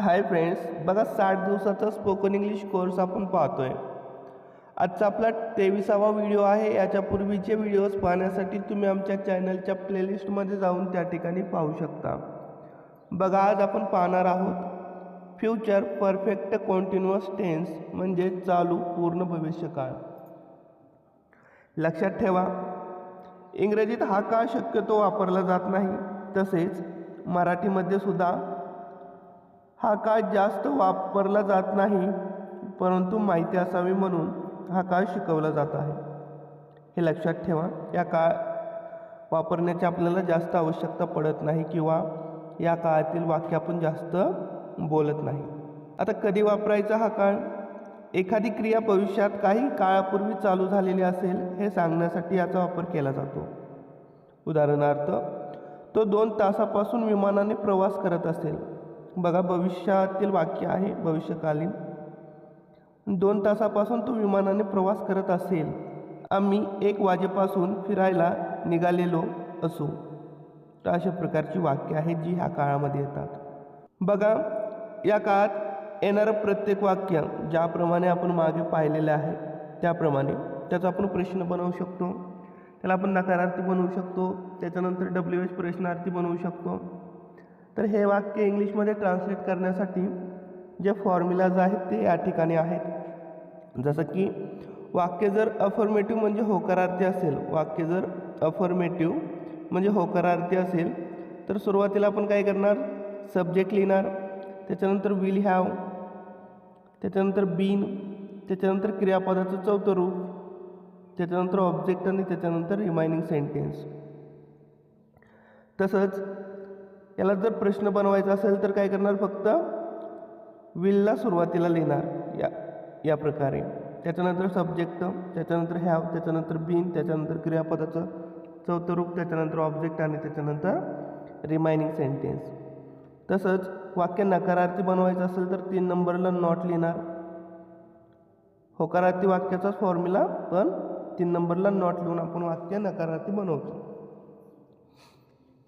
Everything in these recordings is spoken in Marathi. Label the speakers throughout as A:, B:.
A: हाय फ्रेंड्स बघा साठ दिवसाचा स्पोकन इंग्लिश कोर्स आपण पाहतोय. आजचा आपला तेविसावा व्हिडिओ आहे. याच्या पूर्वीचे व्हिडिओज पाहण्यासाठी तुम्ही आमच्या चॅनलच्या प्लेलिस्टमध्ये जाऊन त्या ठिकाणी पाहू शकता. बघा आज आपण पाहणार आहोत फ्युचर परफेक्ट कॉन्टिन्युअस टेन्स म्हणजे चालू पूर्ण भविष्यकाळ. लक्षात ठेवा इंग्रजीत हा काळ शक्यतो वापरला जात नाही. तसेच मराठीमध्ये सुद्धा हा काळ जास्त वापरला जात नाही परंतु माहिती असावी म्हणून हा काळ शिकवला जात आहे. हे लक्षात ठेवा या काळ वापरण्याची आपल्याला जास्त आवश्यकता पडत नाही किंवा या काळातील वाक्य आपण जास्त बोलत नाही. आता कधी वापरायचा हा काळ? एखादी क्रिया भविष्यात काही काळापूर्वी चालू झालेली असेल हे सांगण्यासाठी याचा वापर केला जातो. उदाहरणार्थ तो दोन तासापासून विमानाने प्रवास करत असेल. बघा भविष्यातील वाक्य आहे भविष्यकालीन. दोन तासापासून तो विमानाने प्रवास करत असेल. आम्ही एक वाजेपासून फिरायला निघालेलो असो. तर अशा प्रकारची वाक्य आहेत जी ह्या काळामध्ये येतात. बघा या काळात येणारं प्रत्येक वाक्य ज्याप्रमाणे आपण मागे पाहिलेलं आहे त्याप्रमाणे त्याचा आपण प्रश्न बनवू शकतो. त्याला आपण नकारार्थी बनवू शकतो. त्याच्यानंतर डब्ल्यू एच प्रश्नार्थी बनवू शकतो. तर हे वाक्य इंग्लिशमध्ये ट्रान्सलेट करण्यासाठी जे फॉर्म्युलाज आहेत ते या ठिकाणी आहेत. जसं की वाक्य जर अफर्मेटिव्ह म्हणजे होकारार्थी असेल वाक्य जर अफर्मेटिव्ह म्हणजे होकारार्थी असेल तर सुरुवातीला आपण काय करणार? सब्जेक्ट लिहिणार. त्याच्यानंतर विल हॅव त्याच्यानंतर बीन त्याच्यानंतर क्रियापदाचं चौथं रूप त्याच्यानंतर ऑब्जेक्ट आणि त्याच्यानंतर रिमाइनिंग सेंटेन्स तसंच याला जर प्रश्न बनवायचा असेल तर काय करणार फक्त? विलला सुरुवातीला लिहिणार. या या प्रकारे. त्याच्यानंतर सब्जेक्ट त्याच्यानंतर हॅव त्याच्यानंतर बीन त्याच्यानंतर क्रियापदाचं चौथं रूप त्याच्यानंतर ऑब्जेक्ट आणि त्याच्यानंतर रिमायनिंग सेंटेन्स तसंच वाक्य नकारार्थी बनवायचं असेल तर तीन नंबरला नॉट लिहिणार. होकारार्थी वाक्याचाच फॉर्म्युला पण तीन नंबरला नॉट लिहून आपण वाक्य नकारार्थी बनवतो.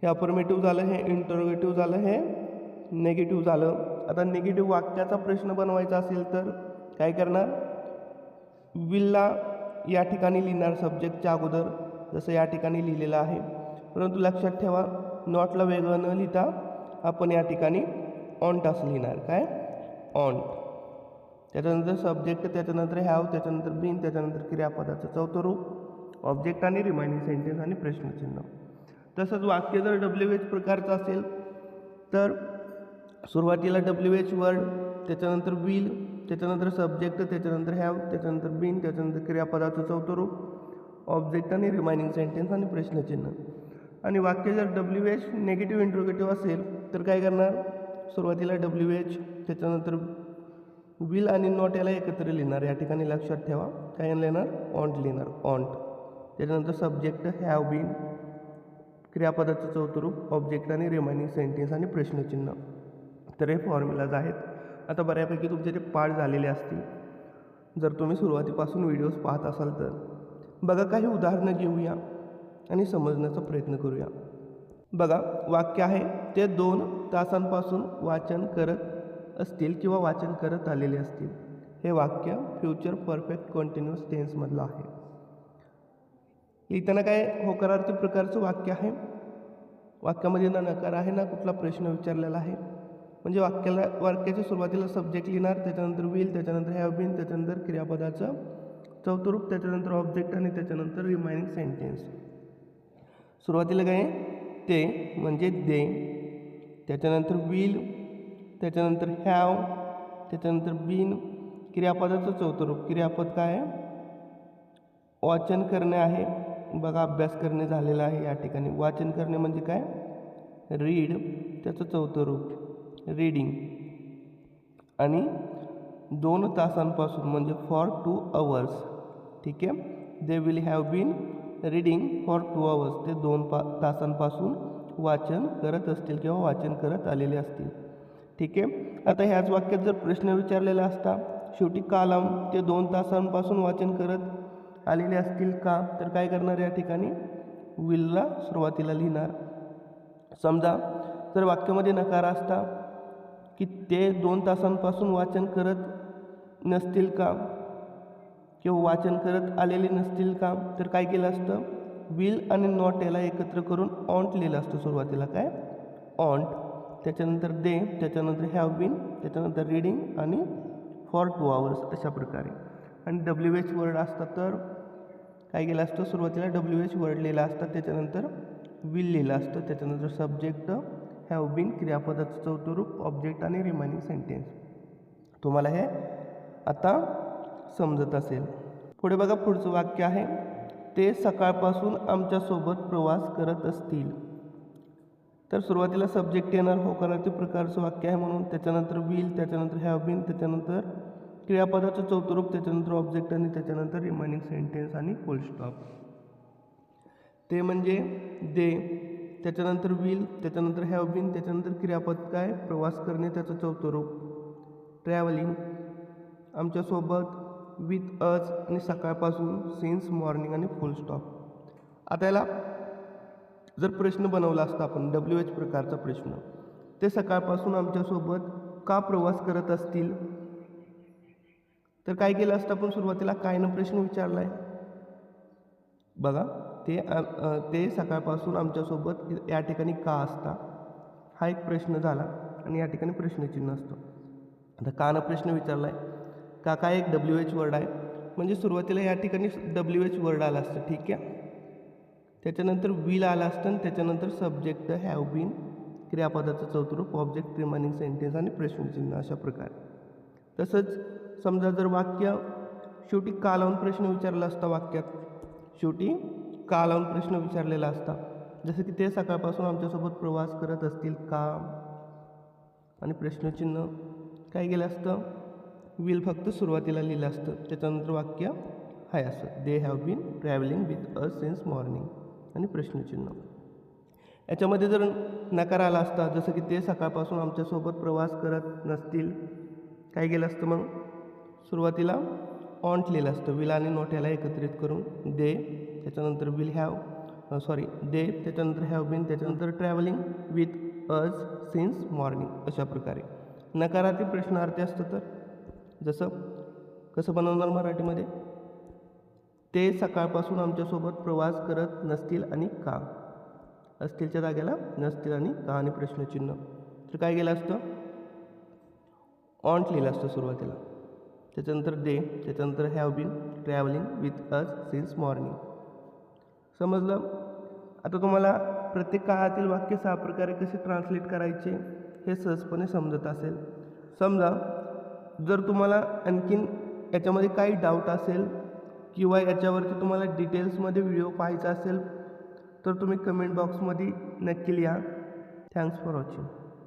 A: हे अफर्मेटिव्ह झालं हे इंटरोगेटिव्ह झालं हे नेगेटिव्ह झालं. आता निगेटिव्ह वाक्याचा प्रश्न बनवायचा असेल तर काय करणार? विलला या ठिकाणी लिहिणार सब्जेक्टच्या अगोदर जसं या ठिकाणी लिहिलेलं आहे. परंतु लक्षात ठेवा नॉटला वेगळं न लिहिता आपण या ठिकाणी ऑन्ट असं लिहिणार. काय? ऑन्ट त्याच्यानंतर सब्जेक्ट त्याच्यानंतर हॅव त्याच्यानंतर बीन त्याच्यानंतर क्रियापदाचं चौथं रूप ऑब्जेक्ट आणि रिमाइनिंग सेंटेन्स आणि प्रश्नचिन्ह. तसंच वाक्य जर डब्ल्यू एच प्रकारचं असेल तर सुरुवातीला डब्ल्यू एच वर्ड त्याच्यानंतर विल त्याच्यानंतर सब्जेक्ट त्याच्यानंतर हॅव त्याच्यानंतर बीन त्याच्यानंतर क्रियापदाचं चौथं रूप ऑब्जेक्ट आणि रिमायनिंग सेंटेन्स आणि प्रश्नचिन्ह. आणि वाक्य जर डब्ल्यू एच नेगेटिव्ह इंट्रोगेटिव्ह असेल तर काय करणार? सुरुवातीला डब्ल्यू एच त्याच्यानंतर विल आणि नॉट याला एकत्र लिहिणार. या ठिकाणी लक्षात ठेवा. काय लिहिणार? ऑन्ट लिहिणार. ऑन्ट त्याच्यानंतर सब्जेक्ट हॅव बीन क्रियापदाचं चौथं रूप ऑब्जेक्ट आणि रिमायनिंग सेंटेन्स आणि प्रश्नचिन्ह. तर हे फॉर्म्युलाज आहेत. आता बऱ्यापैकी तुमचे ते पाठ झालेले असतील जर तुम्ही सुरुवातीपासून व्हिडिओज पाहत असाल तर बघा काही उदाहरणं घेऊया आणि समजण्याचा प्रयत्न करूया. बघा वाक्य आहे ते दोन तासांपासून वाचन करत असतील किंवा वाचन करत आलेले असतील. हे वाक्य फ्युचर परफेक्ट कंटिन्युअस टेन्समधलं आहे. लिहिताना काय होकारार्थी प्रकारचं वाक्य आहे. वाक्यामध्ये ना नकार आहे ना कुठला प्रश्न विचारलेला आहे. म्हणजे वाक्याला वाक्याच्या सुरुवातीला सब्जेक्ट लिहिणार त्याच्यानंतर विल त्याच्यानंतर हॅव बीन त्याच्यानंतर क्रियापदाचं चौथरूप त्याच्यानंतर ऑब्जेक्ट आणि त्याच्यानंतर रिमाइनिंग सेंटेन्स सुरुवातीला काय ते म्हणजे दे त्याच्यानंतर विल त्याच्यानंतर हॅव त्याच्यानंतर बीन क्रियापदाचं चौथरूप क्रियापद काय आहे? वाचन करणे आहे. बघा अभ्यास करणे झालेला आहे या ठिकाणी. वाचन करणे म्हणजे काय? रीड त्याचं चौथं रूप. रीडिंग आणि दोन तासांपासून म्हणजे फॉर टू अवर्स ठीक आहे? They will have been reading for two hours ते दोन पा तासांपासून वाचन करत असतील किंवा वाचन करत आलेले असतील. ठीक आहे? आता ह्याच वाक्यात जर प्रश्न विचारलेला असता शेवटी कालम ते दोन तासांपासून वाचन करत आलेले असतील का? तर काय करणार या ठिकाणी? विलला सुरुवातीला लिहिणार. समजा जर वाक्यामध्ये नकार असता की ते दोन तासांपासून वाचन करत नसतील का? किंवा वाचन करत आलेले नसतील का? तर काय केलं असतं? विल आणि नॉट याला एकत्र करून ऑन्ट लिहिलं असतं सुरुवातीला. काय? ऑन्ट. त्याच्यानंतर दे त्याच्यानंतर हॅव बीन त्याच्यानंतर रीडिंग आणि फॉर टू आवर्स अशा प्रकारे. आणि डब्ल्यू एच वर्ड असतात तर काय केलं असतं? सुरुवातीला डब्ल्यू एच वर्ड लिहिलं असतं त्याच्यानंतर विल लिहिलं असतं त्याच्यानंतर सब्जेक्ट हॅव बीन क्रियापदाचं चौथं रूप ऑब्जेक्ट आणि रिमाइनिंग सेंटेन्स तुम्हाला हे आता समजत असेल. पुढे बघा पुढचं वाक्य आहे. ते सकाळपासून आमच्यासोबत प्रवास करत असतील. तर सुरुवातीला सब्जेक्ट येणार होकारार्थी प्रकारचं वाक्य आहे म्हणून त्याच्यानंतर विल त्याच्यानंतर हॅव बीन त्याच्यानंतर क्रियापदाचं चौथं रूप त्याच्यानंतर ऑब्जेक्ट आणि त्याच्यानंतर रिमाइनिंग सेंटेन्स आणि फुल स्टॉप ते म्हणजे दे त्याच्यानंतर विल त्याच्यानंतर हॅव बीन त्याच्यानंतर क्रियापद काय प्रवास करणे त्याचं चौथं रूप. ट्रॅव्हलिंग आमच्यासोबत विथ अज आणि सकाळपासून सिन्स मॉर्निंग आणि फुल स्टॉप आता याला जर प्रश्न बनवला असता आपण डब्ल्यू एच प्रकारचा प्रश्न ते सकाळपासून आमच्यासोबत का प्रवास करत असतील? तर काय केलं असतं आपण सुरुवातीला? कायनं प्रश्न विचारला आहे बघा ते ते सकाळपासून आमच्यासोबत या ठिकाणी का असता? हा एक प्रश्न झाला आणि या ठिकाणी प्रश्नचिन्ह असतं. आता कानं प्रश्न विचारला आहे का काय एक डब्ल्यू एच वर्ड आहे? म्हणजे सुरुवातीला या ठिकाणी डब्ल्यू एच वर्ड आला असतं ठीक आहे? त्याच्यानंतर विल आला असतं आणि त्याच्यानंतर सब्जेक्ट हॅव बीन क्रियापदाचं चौथ रूप ऑब्जेक्ट रिमाइनिंग सेंटेन्स आणि प्रश्नचिन्ह अशा प्रकारे. तसंच समजा जर वाक्य शेवटी का लावून प्रश्न विचारला असता वाक्यात? शेवटी का लावून प्रश्न विचारलेला असता. जसं की ते सकाळपासून आमच्यासोबत प्रवास करत असतील का? आणि प्रश्नचिन्ह काय गेलं असतं? विल फक्त सुरुवातीला लिहिलं असतं. त्याच्यानंतर वाक्य हाय असं. They have been travelling with us since morning आणि प्रश्नचिन्ह. याच्यामध्ये जर नकार आला असता जसं की ते सकाळपासून आमच्यासोबत प्रवास करत नसतील काय गेलं असतं मग? सुरुवातीला ऑन्ट लिहिलं असतं. विल आणि नॉट याला एकत्रित करून दे त्याच्यानंतर विल हॅव सॉरी दे त्याच्यानंतर हॅव बीन त्याच्यानंतर travelling with us since morning अशा प्रकारे. नकारार्थी प्रश्नार्थी असतं तर. जसं कसं बनवणार मराठीमध्ये? ते सकाळपासून आमच्यासोबत प्रवास करत नसतील आणि का? असतीलच्या जागेला नसतील आणि का आणि प्रश्नचिन्ह. तर काय केलं असतं? ऑन्ट लिहिलं असतं सुरुवातीला. त्याच्यानंतर डे त्याच्यानंतर have been travelling with us since morning समजलं? आता तुम्हाला प्रत्येक काळातील वाक्य सहा प्रकारे कसे ट्रान्सलेट करायचे हे सहजपणे समजत असेल. समजा जर तुम्हाला आणखीन याच्यामध्ये काही डाऊट असेल किंवा याच्यावरती तुम्हाला डिटेल्समध्ये व्हिडिओ पाहायचा असेल तर तुम्ही कमेंट बॉक्समध्ये नक्की लिहा. Thanks for watching